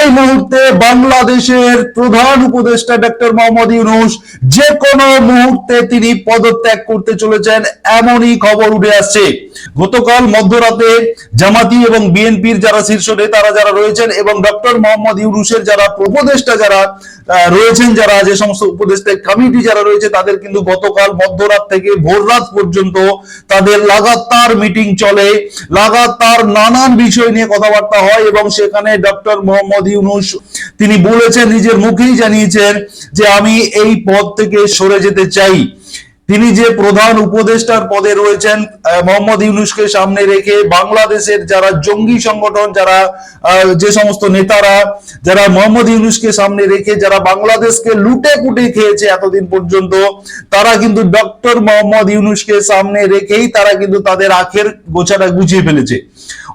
এই মুহূর্তে বাংলাদেশের প্রধান উপদেষ্টা ডক্টর মোহাম্মদ ইউনুস যে কোনো মুহূর্তে তিনি পদত্যাগ করতে চলেছেন, এমনই খবর উঠে আসছে। গতকাল মধ্যরাতে জামাতি এবং বিএনপির যারা শীর্ষ নেতারা যারা রয়েছেন এবং ডক্টর মোহাম্মদ ইউনুসের যারা উপদেষ্টা যারা রয়েছেন যারা, যে সমস্ত উপদেষ্টা কমিটি যারা রয়েছে, তাদের কিন্তু গতকাল মধ্যরাত থেকে ভোররাত পর্যন্ত তাদের লাগাতার মিটিং চলে। লাগাতার নানান বিষয় নিয়ে কথাবার্তা হয় এবং সেখানে ডক্টর মোহাম্মদ ইউনুস, তিনি বলেছেন, নিজের মুখেই জানিয়েছেন যে আমি এই পদ থেকে সরে যেতে চাই। তিনি যে প্রধান উপদেষ্টার পদে রয়েছেন মোহাম্মদ ইউনুসকে সামনে রেখে বাংলাদেশের যারা জঙ্গি সংগঠন, যারা যে সমস্ত নেতারা, যারা মোহাম্মদ ইউনুসকে সামনে রেখে, যারা বাংলাদেশকে লুটে পুটে খেয়েছে এতদিন পর্যন্ত, তারা কিন্তু ডক্টর মোহাম্মদ ইউনুসকে সামনে রেখেই তারা কিন্তু তাদের আখের গোছাটা গুছিয়ে ফেলেছে।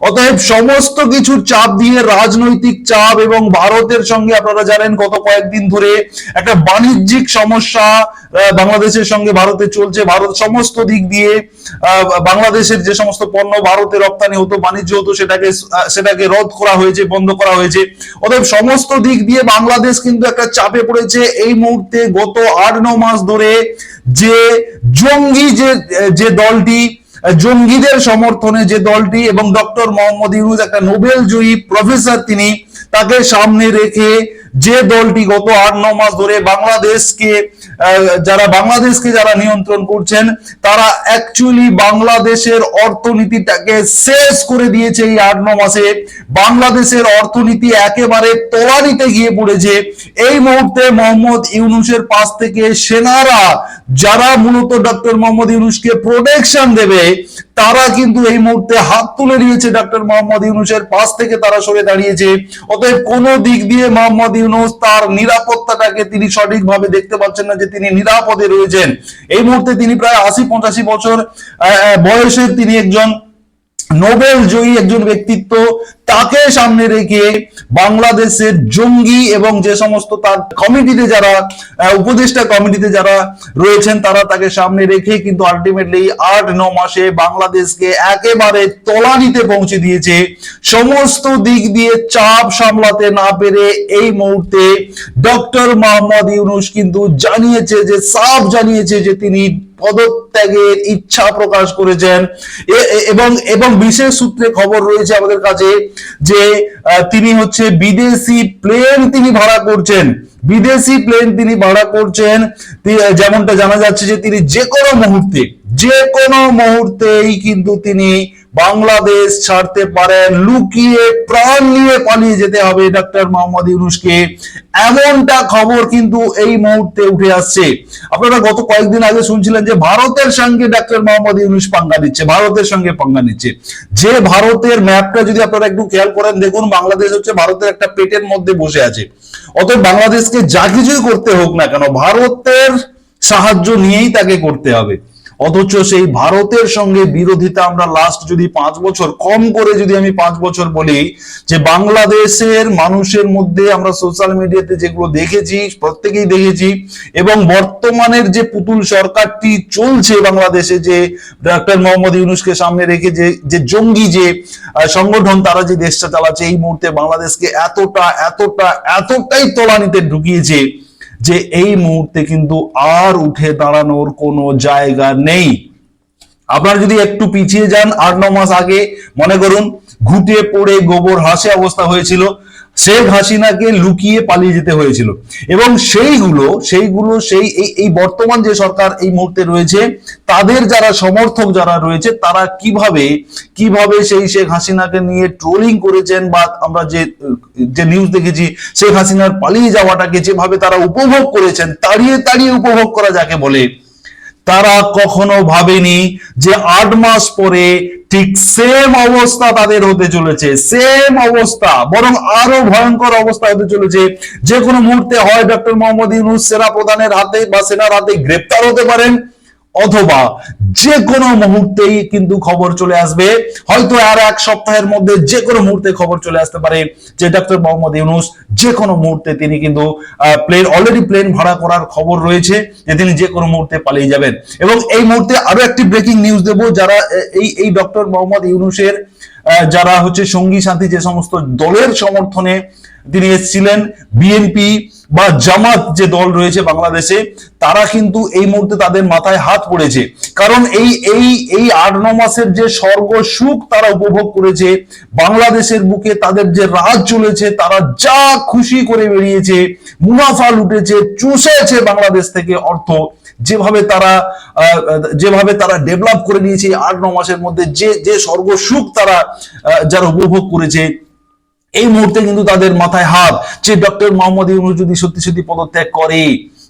অতএব সমস্ত কিছু চাপ দিয়ে রাজনৈতিক চাপ এবং ভারতের সঙ্গে আপনারা জানেন, গত কয়েকদিন ধরে একটা বাণিজ্যিক সমস্যা বাংলাদেশের সঙ্গে ভারতে চলছে ভারত। সমস্ত দিক দিয়ে বাংলাদেশের যে সমস্ত পণ্য ভারতে রপ্তানি হতো, বাণিজ্য হতো, সেটাকে সেটাকে রদ করা হয়েছে, বন্ধ করা হয়েছে। অতএব সমস্ত দিক দিয়ে বাংলাদেশ কিন্তু একটা চাপে পড়েছে। এই মুহূর্তে গত আট ন মাস ধরে যে জঙ্গি যে যে দলটি, জঙ্গিদের সমর্থনে যে দলটি এবং ডক্টর মোহাম্মদ ইউনুস, একটা নোবেল জয়ী প্রফেসর তিনি, তাকে সামনে রেখে যে দলটি গত আট, ন মাস ধরে বাংলাদেশকে যারা বাংলাদেশকে যারা নিয়ন্ত্রণ করছেন, তারা অ্যাকচুয়ালি বাংলাদেশের অর্থনীতিটাকে শেষ করে দিয়েছে এই আট, ন মাসে। বাংলাদেশের অর্থনীতি একেবারে তলানিতে গিয়ে পড়েছে। এই মুহূর্তে মোহাম্মদ ইউনুসের পাশ থেকে সেনারা, যারা মূলত ডক্টর মোহাম্মদ ইউনুসকে প্রোটেকশন দেবে, তারা কিন্তু এই মুহূর্তে হাত তুলে দিয়েছে ডক্টর মোহাম্মদ ইউনুসের পাশ থেকে তারা সরে দাঁড়িয়েছে। অতএব কোন দিক দিয়ে মোহাম্মদ ইউনুস তার নিরাপত্তাটাকে তিনি সঠিকভাবে দেখতে পাচ্ছেন না যে তিনি নিরাপদে রয়েছেন। এই মুহূর্তে তিনি প্রায় আশি পঞ্চাশি বছর বয়সের তিনি একজন নোবেল জয়ী একজন ব্যক্তিত্ব। তাকে সামনে রেখে বাংলাদেশের জঙ্গি এবং যে সমস্ত তার কমিটিতে যারা উপদেষ্টা কমিটিতে যারা রয়েছেন, তারা তাকে সামনে রেখে কিন্তু আলটিমেটলি আট, ন মাসে বাংলাদেশকে একেবারে তলানিতে পৌঁছে দিয়েছে। সমস্ত দিক দিয়ে চাপ সামলাতে না পেরে এই মুহূর্তে ডক্টর মোহাম্মদ ইউনুস কিন্তু জানিয়েছে যে, সাফ জানিয়েছে যে তিনি পদত্যাগের ইচ্ছা প্রকাশ করেছেন। এবং এবং বিশেষ সূত্রে খবর রয়েছে আমাদের কাছে যে তিনি হচ্ছে বিদেশি প্লেন তিনি ভাড়া করছেন। বিদেশি প্লেন তিনি ভাড়া করছেন। যেমনটা জানা যাচ্ছে যে তিনি যে কোনো মুহূর্তে যে কোনো মুহূর্তেই কিন্তু তিনি বাংলাদেশ ছাড়তে পারেন, লুকিয়ে প্রাণ নিয়ে পালিয়ে যেতে হবে ডক্টর মোহাম্মদ ইউনুসকে। এমনটা খবর কিন্তু এই মুহূর্তে উঠে আসছে। আপনারা গত কয়েকদিন আগে শুনছিলেন যে ভারতের সঙ্গে ডক্টর মোহাম্মদ ইউনুস পাঙ্গা নিচ্ছে ভারতের সঙ্গে পাঙ্গা নিচ্ছে। যে ভারতের ম্যাপটা যদি আপনারা একটু খেয়াল করেন, দেখুন বাংলাদেশ হচ্ছে ভারতের একটা পেটের মধ্যে বসে আছে। অতএব বাংলাদেশকে যা কিছুই করতে হোক না কেন, ভারতের সাহায্য নিয়েই তাকে করতে হবে। অথচ সেই ভারতের সঙ্গে বিরোধিতা আমরা লাস্ট যদি পাঁচ বছর, কম করে যদি আমি পাঁচ বছর বলি, যে বাংলাদেশের মানুষের মধ্যে আমরা সোশ্যাল মিডিয়াতে যেগুলো দেখেছি, প্রত্যেকেই দেখেছি, এবং বর্তমানের যে পুতুল সরকারটি চলছে বাংলাদেশে যে ডক্টর মোহাম্মদ ইউনুসকে সামনে রেখে যে যে জঙ্গি যে সংগঠন তারা যে দেশটা চালাচ্ছে, এই মুহূর্তে বাংলাদেশকে এতটা এতটা, এতটাই তলানিতে ঢুকিয়েছে। যে এই মুহূর্তে কিন্তু আর উঠে দাঁড়ানোর কোনো জায়গা নেই। আপনারা যদি একটু পিছিয়ে যান, আট, ন মাস আগে, মনে করুন ঘুটে পড়ে গোবর হাসে অবস্থা হয়েছিল। শেখ হাসিনাকে লুকিয়ে পালিয়ে যেতে হয়েছিল। এবং সেইগুলো সেইগুলো, সেই, এই বর্তমান যে সরকার এই মুহূর্তে রয়েছে, তাদের যারা সমর্থক যারা রয়েছে, তারা কীভাবে কীভাবে সেই শেখ হাসিনাকে নিয়ে ট্রোলিং করেছেন বা আমরা যে যে নিউজ দেখেছি, শেখ হাসিনার পালিয়ে যাওয়াটাকে যেভাবে তারা উপভোগ করেছেন, তাড়িয়ে তাড়িয়ে উপভোগ করা যাকে বলে তারা কখনো ভাবেনি যে আট মাস পরে ঠিক সেম অবস্থা তাদের হতে চলেছে সেম অবস্থা, বরং আরও ভয়ঙ্কর অবস্থা হতে চলেছে। যে কোনো মুহূর্তে হয় ডক্টর মোহাম্মদ ইউনুস সেনা প্রধানের হাতে বা সেনার হাতে গ্রেপ্তার হতে পারেন। অথবা যে কোনো মুহূর্তেই কিন্তু খবর চলে আসবে। হয়তো আর এক সপ্তাহের মধ্যে যে কোনো মুহূর্তে খবর চলে আসতে পারে যে ডক্টর মোহাম্মদ ইউনুস যে কোনো মুহূর্তে তিনি কিন্তু প্লেন অলরেডি প্লেন ভাড়া করার খবর রয়েছে যে তিনি যে কোনো মুহূর্তে পালিয়ে যাবেন। এবং এই মুহূর্তে আরও একটি ব্রেকিং নিউজ দেব, যারা এই এই ডক্টর মোহাম্মদ ইউনুসের যারা হচ্ছে সঙ্গী সাথী যে সমস্ত দলের সমর্থনে তিনি এসেছিলেন বিএনপি বা জামাত যে দল রয়েছে বাংলাদেশে, তারা কিন্তু এই মুহূর্তে তাদের মাথায় হাত পড়েছে। কারণ এই এই এই আট, ন মাসের যে স্বর্গ সুখ তারা উপভোগ করেছে, বাংলাদেশের বুকে তাদের যে রাজ চলেছে, তারা যা খুশি করে বেরিয়েছে, মুনাফা লুটেছে, চুষেছে বাংলাদেশ থেকে অর্থ, যেভাবে তারা যেভাবে তারা ডেভেলপ করে নিয়েছে আট, ন মাসের মধ্যে, যে যে স্বর্গ সুখ তারা যারা উপভোগ করেছে এই মুহূর্তে কিন্তু তাদের মাথায় হাত যে ডক্টর মোহাম্মদ ইউনুস যদি সত্যি সত্যি পদত্যাগ করে,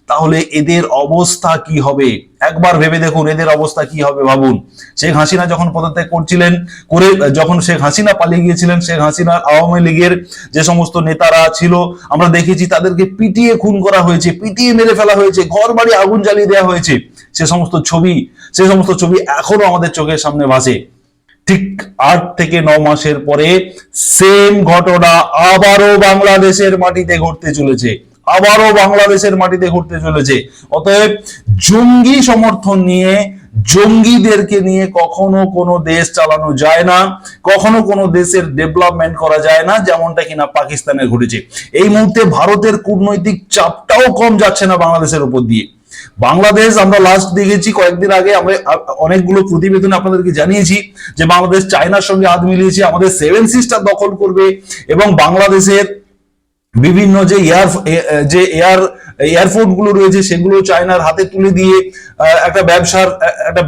তাহলে এদের অবস্থা কি হবে? একবার ভেবে দেখুন এদের অবস্থা কি হবে ভাবুন। শেখ হাসিনা যখন পদত্যাগ করছিলেন, করে যখন শেখ হাসিনা পালিয়ে গিয়েছিলেন, শেখ হাসিনার আওয়ামী লীগের যে সমস্ত নেতারা ছিল, আমরা দেখেছি তাদেরকে পিটিয়ে খুন করা হয়েছে, পিটিয়ে মেরে ফেলা হয়েছে ঘর বাড়ি আগুন জ্বালিয়ে দেওয়া হয়েছে। সে সমস্ত ছবি, সে সমস্ত ছবি এখনও আমাদের চোখের সামনে ভাসে। ঠিক আট থেকে ন মাসের পরে সেম ঘটনা আবারও বাংলাদেশের মাটিতে ঘটতে চলেছে। আবারও বাংলাদেশের মাটিতে ঘটতে চলেছে। অতএব জঙ্গি সমর্থন নিয়ে, জঙ্গিদেরকে নিয়ে কখনো কোনো দেশ চালানো যায় না, কখনো কোনো দেশের ডেভেলপমেন্ট করা যায় না, যেমনটা কিনা পাকিস্তানে ঘটেছে। এই মুহূর্তে ভারতের কূটনৈতিক চাপটাও কম যাচ্ছে না বাংলাদেশের উপর দিয়ে। বাংলাদেশ, আমরা লাস্ট দেখেছি কয়েকদিন আগে, আমরা অনেকগুলো প্রতিবেদন আপনাদেরকে জানিয়েছি যে বাংলাদেশ, চায়নার সঙ্গে হাত মিলিয়েছে, আমাদের সেভেন সিস্টার দখল করবে এবং বাংলাদেশের বিভিন্ন যে এয়ার যে এয়ার এয়ারপোর্টগুলো রয়েছে, সেগুলো চায়নার হাতে তুলে দিয়ে একটা ব্যবসার, একটা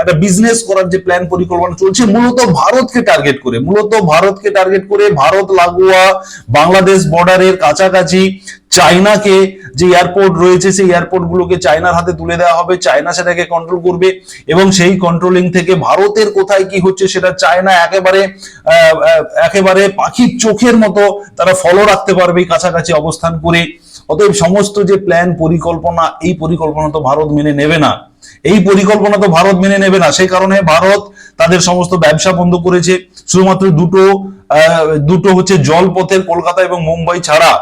একটা বিজনেস করার যে প্ল্যান পরিকল্পনা চলছে, মূলত ভারতকে টার্গেট করে, মূলত ভারতকে টার্গেট করে ভারত, লাগোয়া, বাংলাদেশ বর্ডারের কাছাকাছি চায়নাকে যে এয়ারপোর্ট রয়েছে, সেই এয়ারপোর্ট গুলোকে চায়নার হাতে তুলে দেওয়া হবে। চায়না সেটাকে কন্ট্রোল করবে এবং সেই কন্ট্রোলিং থেকে ভারতের কোথায় কি হচ্ছে সেটা চায়না একেবারে একেবারে পাখির চোখের মতো তারা ফলো রাখতে পারবে কাছাকাছি অবস্থান করে। অতএব সমস্ত যে প্ল্যান পরিকল্পনা, এই পরিকল্পনা তো ভারত মেনে নেবে না। এই পরিকল্পনা তো ভারত মেনে নেবে না। সেই কারণে ভারত তাদের সমস্ত ব্যবসা বন্ধ করেছে। শুধুমাত্র দুটো দুটো হচ্ছে জলপথের কলকাতা এবং মুম্বাই ছাড়া।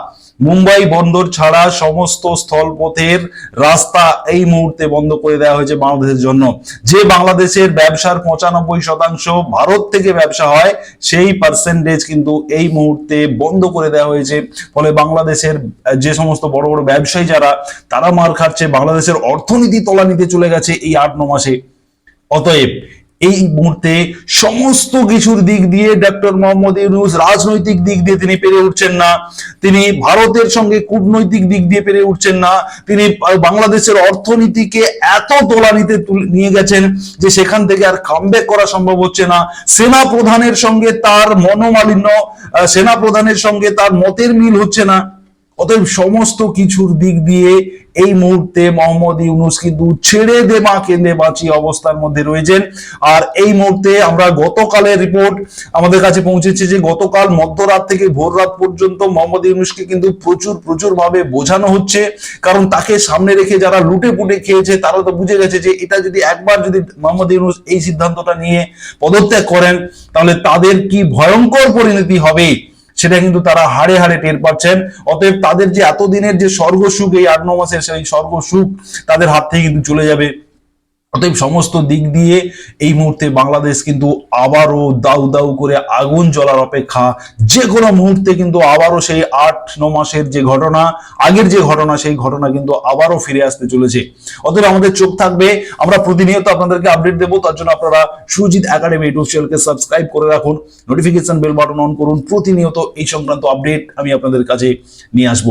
মুম্বাই বন্দর ছাড়া সমস্ত স্থলপথের রাস্তা এই মুহূর্তে বন্ধ করে দেওয়া হয়েছে বাংলাদেশের জন্য। যে বাংলাদেশের ব্যবসার পঁচানব্বই শতাংশ ভারত থেকে ব্যবসা হয়, সেই পার্সেন্টেজ কিন্তু এই মুহূর্তে বন্ধ করে দেওয়া হয়েছে। ফলে বাংলাদেশের যে সমস্ত বড় বড় ব্যবসায়ী যারা, তারা মার খাচ্ছে। বাংলাদেশের অর্থনীতি তলানিতে চলে গেছে এই আট ন মাসে। অতএব এই মুহূর্তে সমস্ত কিছুর দিক দিয়ে ডক্টর মোহাম্মদ ইউনুস রাজনৈতিক দিক দিয়ে তিনি পেরে উঠছেন না। তিনি ভারতের সঙ্গে কূটনৈতিক দিক দিয়ে পেরে উঠছেন না। তিনি বাংলাদেশের অর্থনীতিকে এত তোলানিতে তুলে- নিয়ে গেছেন যে সেখান থেকে আর কামব্যাক করা সম্ভব হচ্ছে না। সেনা প্রধানের সঙ্গে তার মনোমালিন্য সেনা প্রধানের সঙ্গে তার মতের মিল হচ্ছে না। অতএব সমস্ত কিছুর দিক দিয়ে এই মুহূর্তে মোহাম্মদ ইউনুস কিন্তু ছেড়ে দে মা কেঁদে বাঁচি অবস্থার মধ্যে রয়েছেন। আর এই মুহূর্তে আমরা গতকালের রিপোর্ট আমাদের কাছে পৌঁছেছে যে গতকাল মধ্যরাত থেকে ভোর রাত পর্যন্ত মোহাম্মদ ইউনুসকে কিন্তু প্রচুর প্রচুর ভাবে বোঝানো হচ্ছে। কারণ তাকে সামনে রেখে যারা লুটে পুটে খেয়েছে, তারা তো বুঝে গেছে যে এটা যদি একবার যদি মোহাম্মদ ইউনুস এই সিদ্ধান্তটা নিয়ে পদত্যাগ করেন, তাহলে তাদের কি ভয়ঙ্কর পরিণতি হবে? সেটা কিন্তু তারা হাড়ে হাড়ে টের পাচ্ছেন। অতএব তাদের যে এতদিনের যে স্বর্গসুখ, এই আট, ন মাসের সেই স্বর্গসুখ তাদের হাত থেকে কিন্তু চলে যাবে। অতএব সমস্ত দিক দিয়ে এই মুহূর্তে বাংলাদেশ কিন্তু আবারও দাউ দাউ করে আগুন জ্বলার অপেক্ষা। যে কোনো মুহূর্তে কিন্তু আবারও সেই আট, ন মাসের যে ঘটনা, আগের যে ঘটনা, সেই ঘটনা কিন্তু আবারও ফিরে আসতে চলেছে। অতএব আমাদের চোখ থাকবে। আমরা প্রতিনিয়ত আপনাদেরকে আপডেট দেবো। তার জন্য আপনারা সুজিত একাডেমি ইউটিউব চ্যানেলকে সাবস্ক্রাইব করে রাখুন। নোটিফিকেশন বেল বাটন অন করুন। প্রতিনিয়ত এই সংক্রান্ত আপডেট আমি আপনাদের কাছে নিয়ে আসব।